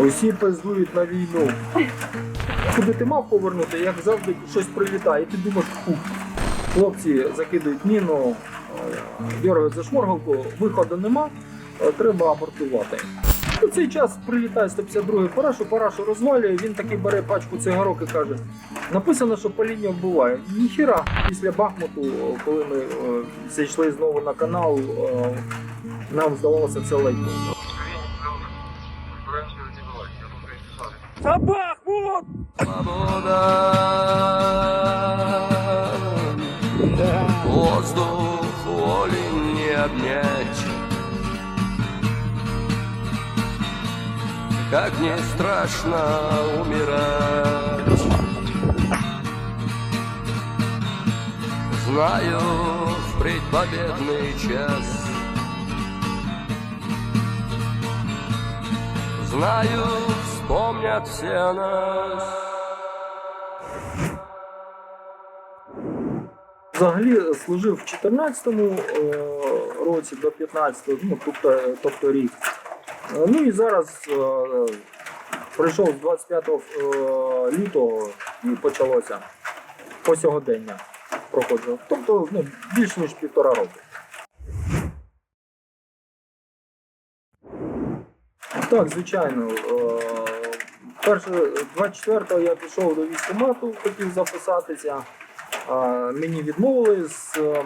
Усі пиздують на війну. Куди ти мав повернути, як завжди щось прилітає, і ти думаєш, фу. Хлопці закидують міну, дергають за шморгалку, виходу нема, е, треба абортувати. У цей час прилітає 152-й парашу, парашу розвалює, він таки бере пачку цигарок і каже: написано, що паління вбиває. Ніхіра, після Бахмуту, е, коли ми е, зайшли знову на канал, нам здавалося це лайком. За Бахмут! Воздух воли не обнять Как не страшно умирать. Знаю впредь победный час. Знаю, вспомнят все нас Взагалі служив в 14-му е, році до 15-го, ну, тобто, тобто рік. Е, Ну і зараз е, прийшов з 25 е, лютого і почалося по сьогодення проходжу. Тобто ну, більш ніж півтора року. Так, звичайно. Перше, 24-го я пішов до військкомату, хотів записатися. Мені відмовили з е,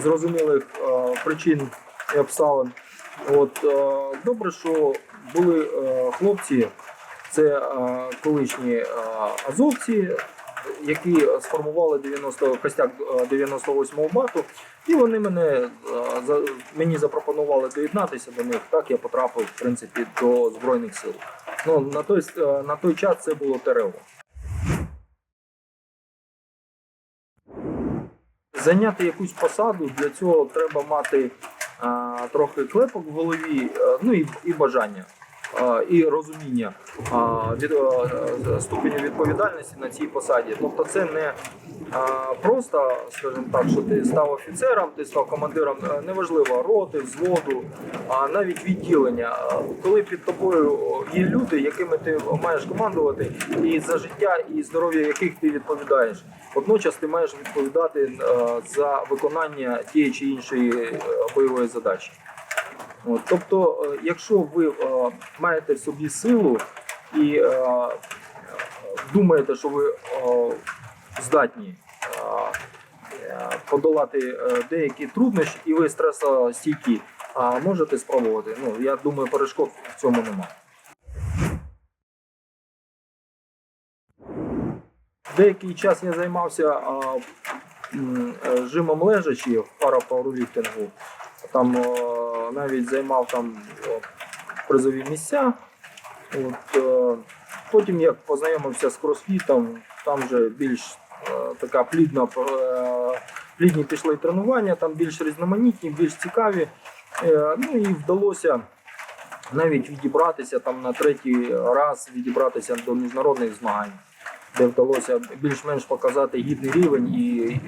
зрозумілих е, причин і обставин. От, е, добре, що були е, хлопці, це колишні азовці, які сформували 90 костяк е, 98-го бату, і вони мене мені запропонували доєднатися до них. Так я потрапив в принципі до збройних сил. Ну на той е, на той час це було ТРО. Зайняти якусь посаду для цього треба мати а, трохи клепок в голові, а, ну і, і бажання, а, і розуміння а, від, а, ступеню відповідальності на цій посаді. Тобто це не просто, скажімо так, що ти став офіцером, ти став командиром, е, неважливо, роти, взводу, а навіть відділення. Коли під тобою є люди, якими ти маєш командувати, і за життя і здоров'я яких ти відповідаєш. Водночас ти маєш відповідати е, за виконання тієї чи іншої е, бойової задачі. Тобто, якщо ви маєте в собі силу і думаєте, що ви здатні е, е, подолати е, деякі труднощі і ви стресостійкі, а можете спробувати. Ну, я думаю, перешкод в цьому немає. Деякий час я займався жимом лежачі в парапауерліфтингу. Там навіть займав там призові місця. От, потім як познайомився з кросфітом, там вже більш така плідна, е, плідні пішли тренування, там більш різноманітні, більш цікаві. Е, ну і вдалося навіть відібратися там на третій раз відібратися до міжнародних змагань де вдалося більш-менш показати гідний рівень і, і,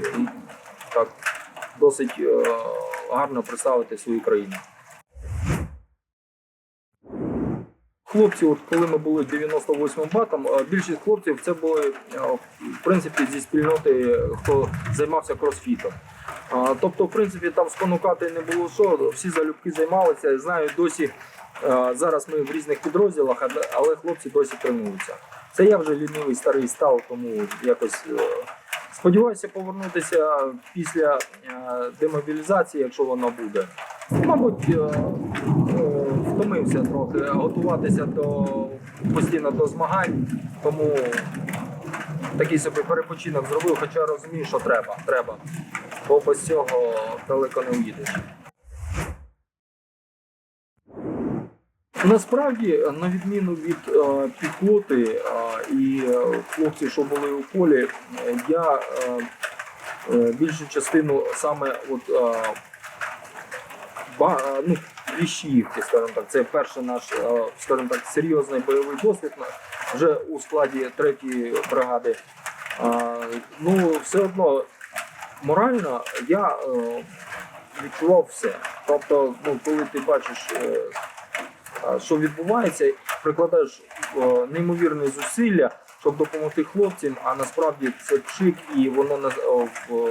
так досить е, гарно представити свою країну. Хлопці, от коли ми були 98 батом, е, більшість хлопців це були е, в принципі зі спільноти, хто займався кросфітом. Тобто, в принципі, там спонукати не було що, всі залюбки займалися. Знаю, досі е, зараз ми в різних підрозділах, але- хлопці досі тренуються. Це я вже лінивий старий став, тому якось е, сподіваюся повернутися після е, демобілізації, якщо вона буде. Мабуть, е, е, втомився трохи готуватися до постійно до змагань, тому такий собі перепочинок зробив, хоча розумію, що треба. треба. Бо без цього далеко не уїдеш. Насправді, на відміну від е, піхоти е, і е, хлопців, що були у полі, я е, е, більшу частину саме от, е, ба, ну, Кліщіївки, скажімо так, це перший наш, е, скажімо так, серйозний бойовий досвід вже у складі третьої бригади. Е, Ну, все одно морально я е, відчував все. Тобто, ну, коли ти бачиш, що відбувається, прикладаєш неймовірні зусилля, щоб допомогти хлопцям, а насправді це пшик і воно на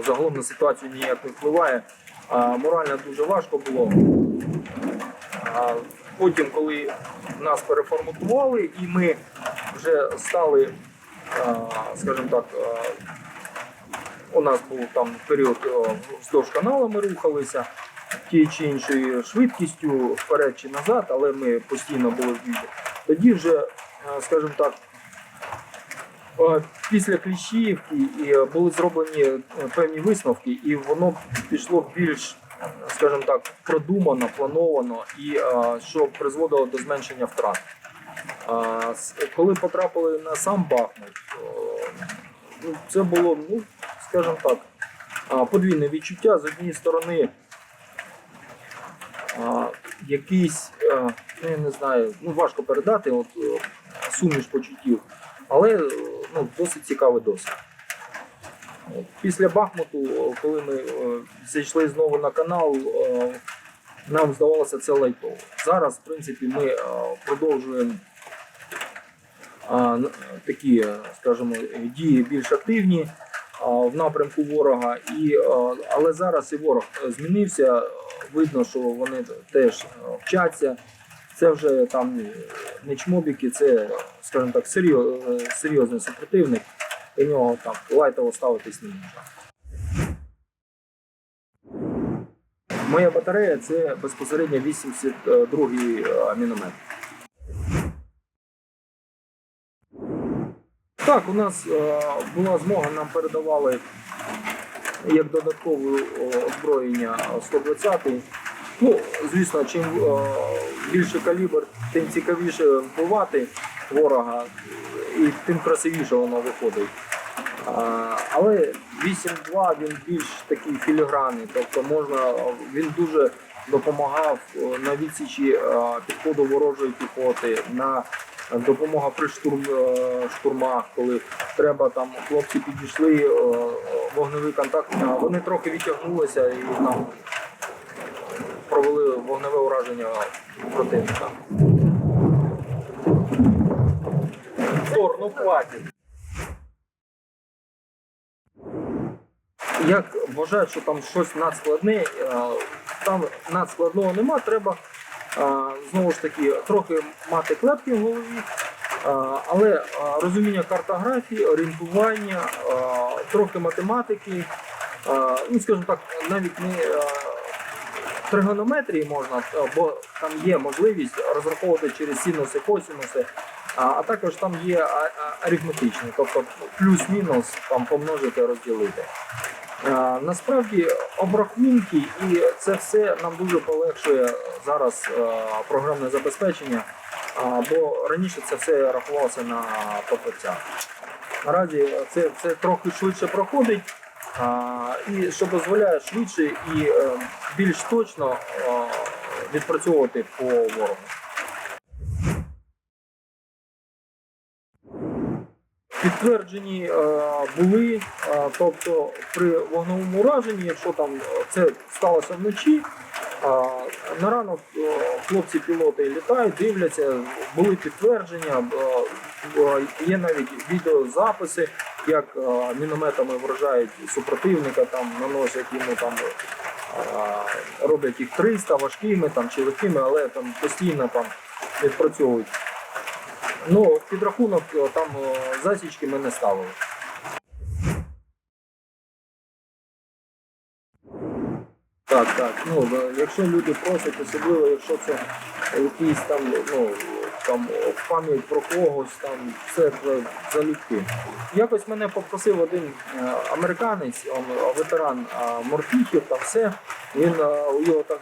загалом на ситуацію ніяк не впливає. А, морально дуже важко було. Потім, коли нас переформатували, і ми вже стали, скажімо так, у нас був там період вздовж каналу, ми рухалися тією чи іншою швидкістю вперед чи назад, але ми постійно були в бій. Тоді вже, скажімо так, після Кліщіївки е, були зроблені е, певні висновки, і воно пішло більш, скажімо так, продумано, плановано, і що призводило до зменшення втрат. Коли потрапили на сам Бахмут, ну, це було, ну, скажімо так, подвійне відчуття. З однієї сторони, якийсь, ну, я не знаю, ну, важко передати, от, е, суміш почуттів, але е, ну, досить цікавий досвід. Після Бахмуту, коли ми е, зайшли знову на канал, е, нам здавалося це лайтово. Зараз, в принципі, ми е, продовжуємо такі, е, скажімо, дії більш активні в напрямку ворога. Е, але зараз і ворог е, змінився. Видно, що вони теж е, вчаться. Це вже там е, не чмобіки, це, скажімо так, е, серйозний супротивник. До нього там лайтово ставитись не можна. Моя батарея це безпосередньо 82-й е, міномет. Так, у нас е, була змога, нам передавали як додаткове е, озброєння 120-й. Ну, звісно, чим більше калібр, тим цікавіше вбивати ворога, і тим красивіше воно виходить. Але 8.2 він більш такий філігранний, тобто можна, він дуже допомагав е, на відсічі е, підходу ворожої піхоти, на допомога при штурм, е, штурмах, коли треба там хлопці підійшли, вогневий контакт, вони трохи відтягнулися і там провели вогневе ураження противника. Тор, ну хватить. Як вважають, що там щось надскладне, е, там надскладного нема, треба е, знову ж таки трохи мати клепки в голові, е, але розуміння картографії, орієнтування, трохи математики, ну скажімо так, навіть не тригонометрії можна, бо там є можливість розраховувати через синуси, косинуси, а, також там є арифметичні, тобто плюс-мінус там помножити, розділити. А, Насправді обрахунки і це все нам дуже полегшує зараз е, програмне забезпечення, бо раніше це все рахувалося на папірцях. Наразі це, це трохи швидше проходить і що дозволяє швидше і е, більш точно е, відпрацьовувати по ворогу. Підтверджені е, були, е, тобто при вогневому ураженні, якщо там це сталося вночі, е, на ранок хлопці-пілоти літають, дивляться, були підтвердження, є навіть відеозаписи, як мінометами вражають супротивника, там наносять йому там. Роблять їх 300 важкими там, чи легкими, але там постійно там відпрацьовують. Ну, підрахунок е, там е, засічки ми не ставили. Так, так. Ну, е, якщо люди просять, особливо якщо це якийсь там, ну, там пам'ять про когось, там все залюбки. Якось мене попросив один американець, ветеран морпіхів, там все. Він у його так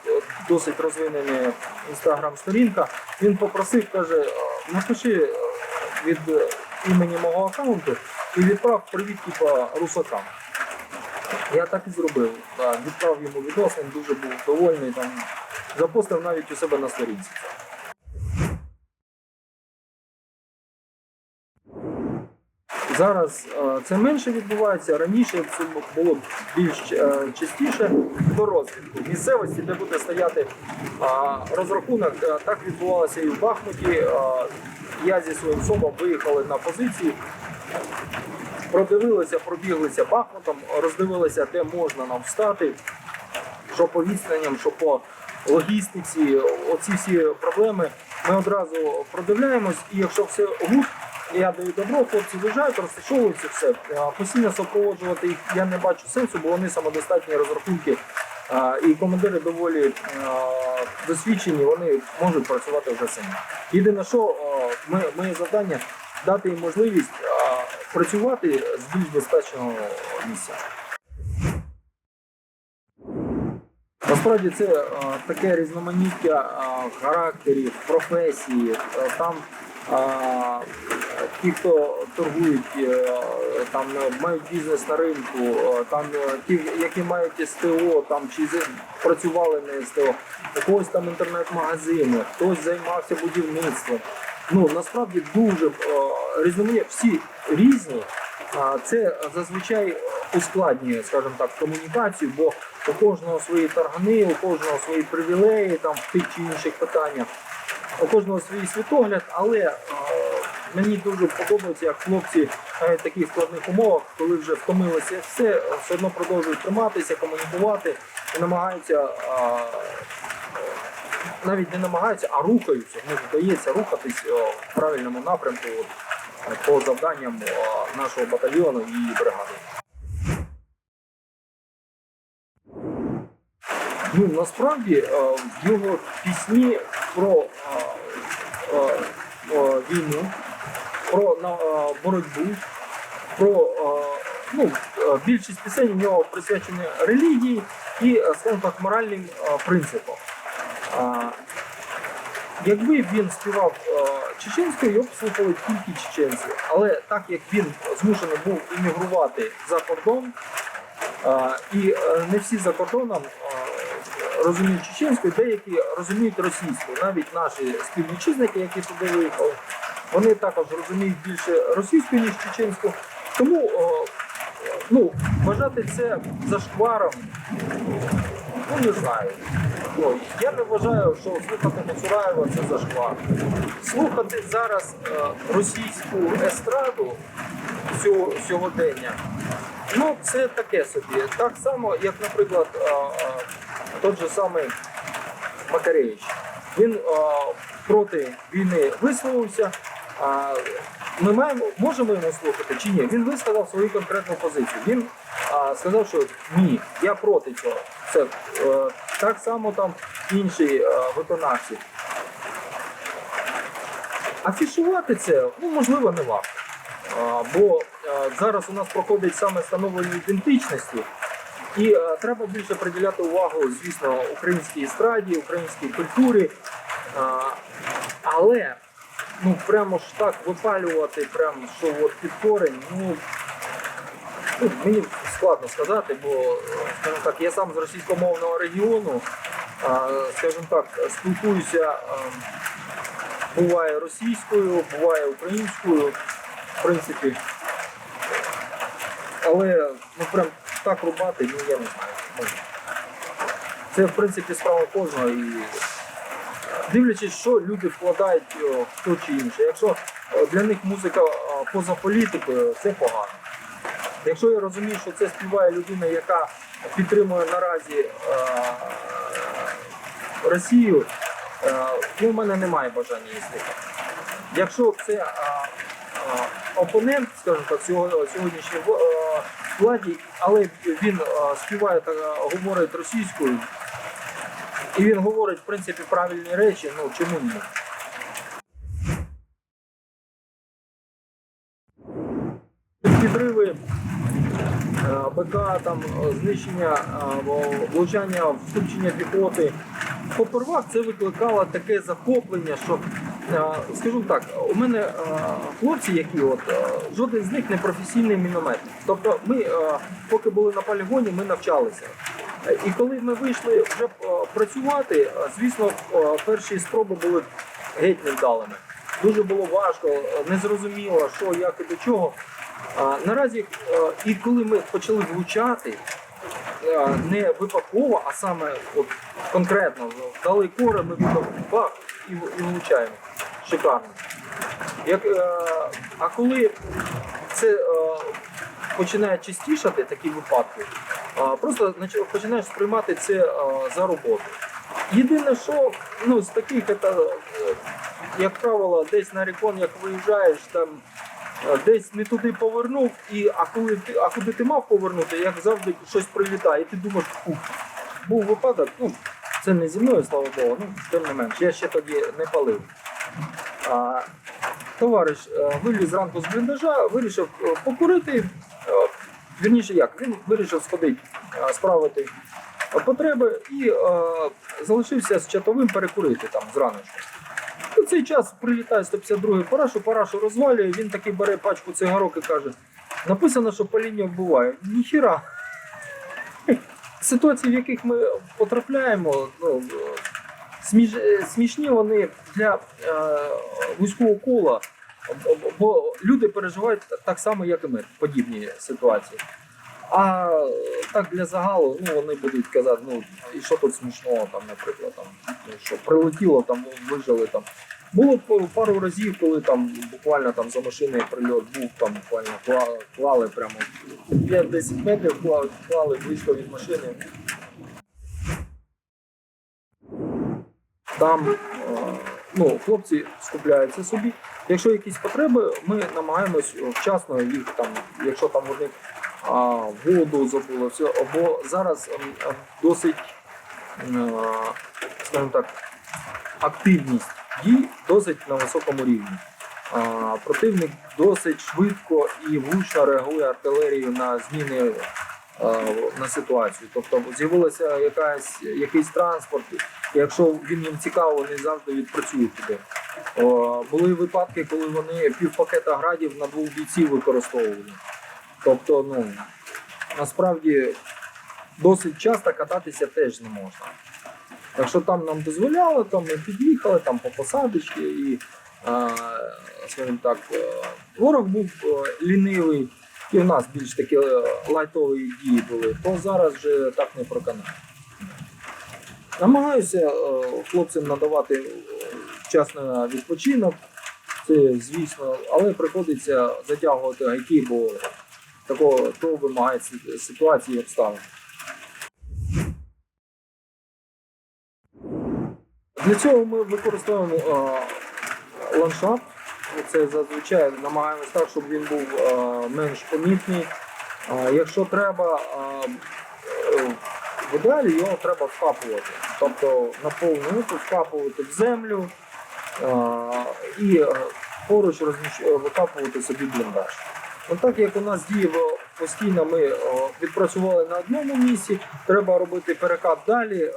досить розвинена інстаграм-сторінка. Він попросив, каже, напиши е, від е, імені мого аккаунту і відправ привіт типа русакам. Я так і зробив. Да, відправ йому відос, він дуже був довольний. Там, запостив навіть у себе на сторінці. Зараз е, це менше відбувається. Раніше це було більш е, частіше до розвідку місцевості, де буде стояти розрахунок. Е, Так відбувалося і в Бахмуті. Я зі своїм собом виїхали на позиції, продивилися, пробіглися Бахмутом, роздивилися, де можна нам встати, що по відстаням, що по логістиці, оці всі проблеми. Ми одразу продивляємось, і якщо все гуд, я даю добро, хлопці виїжджають, розташовуються все. Постійно супроводжувати їх я не бачу сенсу, бо вони самодостатні розрахунки. І командири доволі досвідчені, вони можуть працювати вже самі. Єдине, що моє завдання дати їм можливість працювати з більш безпечного місця. Насправді це таке різноманіття характерів, професії. Там ті, хто торгують, е, там е, мають бізнес на ринку, е, там ті, які мають СТО, там чи працювали на СТО, у когось там інтернет-магазини, хтось займався будівництвом. Ну насправді дуже е, всі різні. Це зазвичай ускладнює, скажімо так, комунікацію, бо у кожного свої таргани, у кожного свої привілеї там в тих чи інших питаннях, у кожного свій світогляд, але мені дуже подобається, як хлопці навіть в таких складних умовах, коли вже втомилися все, все одно продовжують триматися, комунікувати і намагаються. е, навіть не намагаються, а рухаються. Них вдається рухатись е, в правильному напрямку е, по завданням е, нашого батальйону і бригади. Ну насправді е, його пісні про е, е, е, війну, про на- е, боротьбу, про е, ну, е, більшість пісень у нього присвячені релігії і, скажімо так, моральним принципам. Якби він співав чеченською, його б слухали тільки чеченці. Але так як він змушений був іммігрувати за кордон, і не всі за кордоном розуміють чеченську, деякі розуміють російську. Навіть наші співвітчизники, які туди виїхали, вони також розуміють більше російську, ніж чеченську. Тому е, ну, вважати це зашкваром, ну не знаю. Ну, я не вважаю, що слухати Мацураєва це зашквар. Слухати зараз е, російську естраду цього сьогодення, ну це таке собі. Так само, як, наприклад, е, е, той же самий Макаревич. Він е, проти війни висловився. А ми маємо, можемо йому слухати чи ні? Він висказав свою конкретну позицію. Він а, сказав, що ні, я проти цього. Це е, так само там інші е, виконавці. Афішувати це ну, можливо не варто. А, бо е, зараз у нас проходить саме становлення ідентичності. І е, треба більше приділяти увагу, звісно, українській естраді, українській культурі. А, але ну прямо ж так випалювати, прямо що от під корень, ну, ну мені складно сказати, бо скажімо так, я сам з російськомовного регіону, скажімо так, спілкуюся. Буває російською, буває українською, в принципі. Але ну прям так рубати, ну я не знаю. Це в принципі справа кожного і дивлячись, що люди вкладають в то чи інше. Якщо е, для них музика е, поза політикою, це погано. Якщо я розумію, що це співає людина, яка підтримує наразі е, Росію, е, ну, в мене немає бажання слухати. Якщо це е, е, опонент, скажімо так, сього- сьогоднішній е, владі, але він е, співає та е, говорить російською, і він говорить, в принципі, правильні речі, ну чому ні? Підриви е, БК, там е, знищення, е, влучання, вступчення піхоти. Попервах це викликало таке захоплення, що, е, скажімо так, у мене е, хлопці, які от, е, жоден з них не професійний мінометник. Тобто ми, поки були на полігоні, ми навчалися. І коли ми вийшли вже працювати, звісно, перші спроби були геть невдалими. Дуже було важко, незрозуміло, що, як і до чого. Наразі, і коли ми почали влучати, не випадково, а саме от, конкретно дали кори, ми бах і влучаємо. Шикарно. Як, е, а коли це е, починає частішати такі випадки, е, просто починаєш сприймати це е, за роботу. Єдине, що ну, з таких, е, як правило, десь на рекон, як виїжджаєш, там е, десь не туди повернув, і, а, коли а куди ти мав повернути, як завжди щось прилітає, і ти думаєш, фух, був випадок, ну, це не зі мною, слава Богу, ну, тим не менш, я ще тоді не палив. Товариш е, виліз зранку з бліндажа, вирішив е, покурити. е, Вірніше як, він вирішив сходити, справити потреби і залишився з чатовим перекурити там зранку. У цей час прилітає 152-й парашу, парашу розвалює, він таки бере пачку цигарок і каже: написано, що паління вбиває. Ніхіра. Ситуації, в яких ми потрапляємо, ну, сміш, е, смішні вони для е, вузького кола, бо- люди переживають так само, як і ми, подібні ситуації. А так для загалу, ну вони будуть казати, ну і що тут смішного, там, наприклад, там, ну, що прилетіло, там вижили там. Було пару разів, коли там буквально там за машиною прильот був, там буквально клали, клали прямо 5-10 метрів, клали, клали близько від машини. Там е, ну, хлопці скупляються собі. Якщо якісь потреби, ми намагаємось вчасно їх там, якщо там вони воду забули, все, або зараз ем, ем, досить, е, скажімо так, активність дій досить на високому рівні. Противник досить швидко і влучно реагує артилерією на зміни е, на ситуацію. Тобто з'явилася якась якийсь транспорт, якщо він їм цікаво, вони завжди відпрацюють туди. Були випадки, коли вони півпакета градів на двох бійців використовували. Тобто, ну насправді досить часто кататися теж не можна. Якщо там нам дозволяли, то ми під'їхали там по посадочці і, е, скажімо так, е, ворог був е, лінивий, і в нас більш такі е, лайтові дії були, то зараз вже так не проканає. Намагаюся е, хлопцям надавати е, вчасно відпочинок, це звісно, але приходиться затягувати гайки, бо такого то вимагає ситуації і обставин. Для цього ми використовуємо ландшафт. Це зазвичай намагаємось так, щоб він був е, менш помітний. Е, якщо треба, е, в ідеалі його треба вкапувати. Тобто на повну руку вкапувати в землю і поруч викапувати собі бліндаж. Ну, так як у нас діє постійно, ми відпрацювали на одному місці, треба робити перекат далі.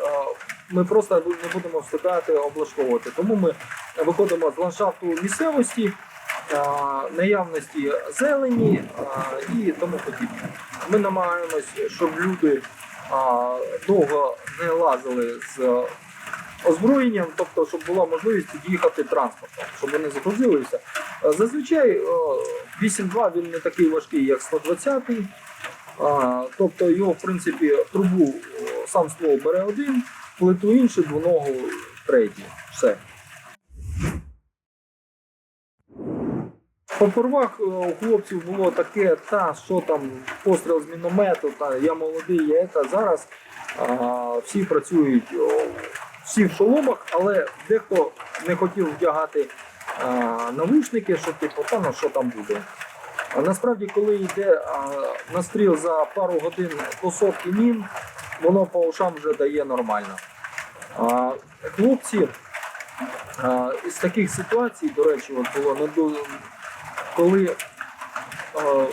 Ми просто не будемо встигати облаштовувати. Тому ми виходимо з ландшафту місцевості, е, наявності зелені е, і тому подібне. Ми намагаємось, щоб люди е, довго не лазили з озброєнням, тобто, щоб була можливість під'їхати транспортом, щоб вони загрузилися. Зазвичай е, 8.2 він не такий важкий, як 120 а, тобто його, в принципі, трубу сам ствол бере один, плиту іншу, двоногу третій. Все. По порвах е, у хлопців було таке, та що там постріл з міномету, та я молодий, я це. Зараз а, всі працюють, всі в шоломах, але дехто не хотів вдягати а, навушники, що типу, та ну що там буде. А насправді, коли йде а, настріл за пару годин до сотки мін, воно по ушам вже дає нормально. А, хлопці а, із таких ситуацій, до речі, от було не ду- коли а,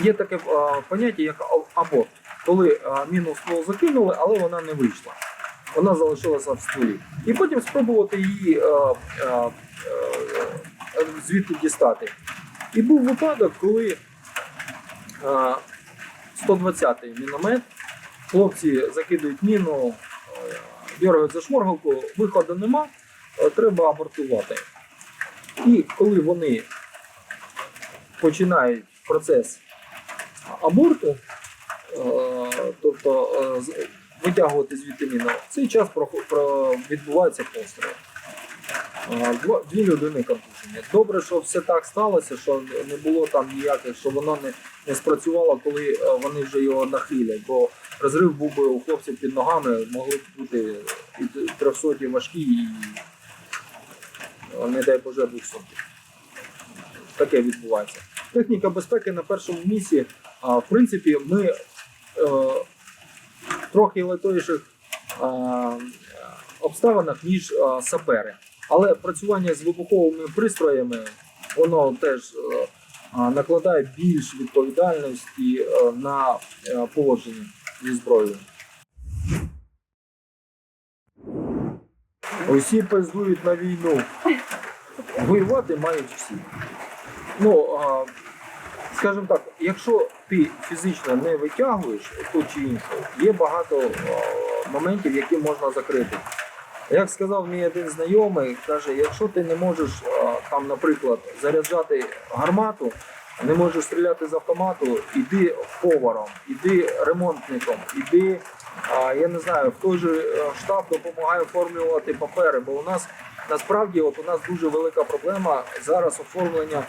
є таке а, поняття, як аборт, коли а, міну в закинули, але вона не вийшла. Вона залишилася в стволі. І потім спробувати її а, а, а, звідти дістати. І був випадок, коли а, 120-й міномет, хлопці закидують міну, е, дергають за шморгалку, виходу нема, е, треба абортувати. І коли вони починають процес аборту, е, тобто витягувати звідти міну, в цей час відбувається постріл. Е, Два, дві людини контужені. Добре, що все так сталося, що не було там ніяких, що воно не, не спрацювало, коли е, вони вже його нахилять. Бо розрив був би у хлопців під ногами, могли б бути і 300 важкі і не дай Боже 200. Таке відбувається. Техніка безпеки на першому місці. А, в принципі, ми е, трохи лайтовіших е, обставинах, ніж е, сапери. Але працювання з вибуховими пристроями, воно теж е, накладає більш відповідальності е, на е, поводження зі зброєю. Усі пиздують на війну. Воювати мають всі. Ну, скажімо так, якщо ти фізично не витягуєш ту чи іншу, є багато моментів, які можна закрити. Як сказав мій один знайомий, каже, якщо ти не можеш там, наприклад, заряджати гармату, не можеш стріляти з автомату, іди поваром, іди ремонтником, іди, я не знаю, в той же е, штаб допомагає оформлювати папери, бо у нас насправді от у нас дуже велика проблема зараз оформлення.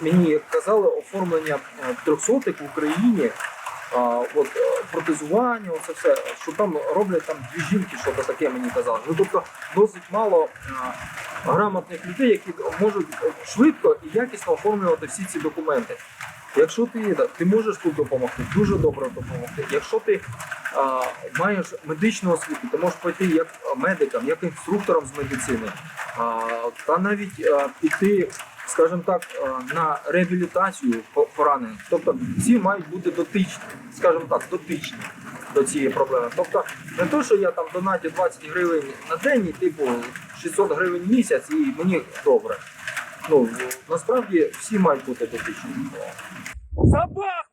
Мені як казали, оформлення е, трьохсотих в Україні, а, от, е, протезування, оце все, що там роблять там дві жінки, що то таке мені казали. Ну тобто досить мало а, грамотних людей, які можуть е, швидко і якісно оформлювати всі ці документи. Якщо ти, ти можеш тут допомогти, дуже добре допомогти. Якщо ти а, маєш медичну освіту, ти можеш пойти як медиком, як інструктором з медицини, а, та навіть а, піти, скажімо так, на реабілітацію по- поранених. Тобто всі мають бути дотичні, скажімо так, дотичні до цієї проблеми. Тобто не то, що я там донатю 20 гривень на день, і типу 600 гривень в місяць, і мені добре. Ну насправді всі мають бути дотичні. Собак!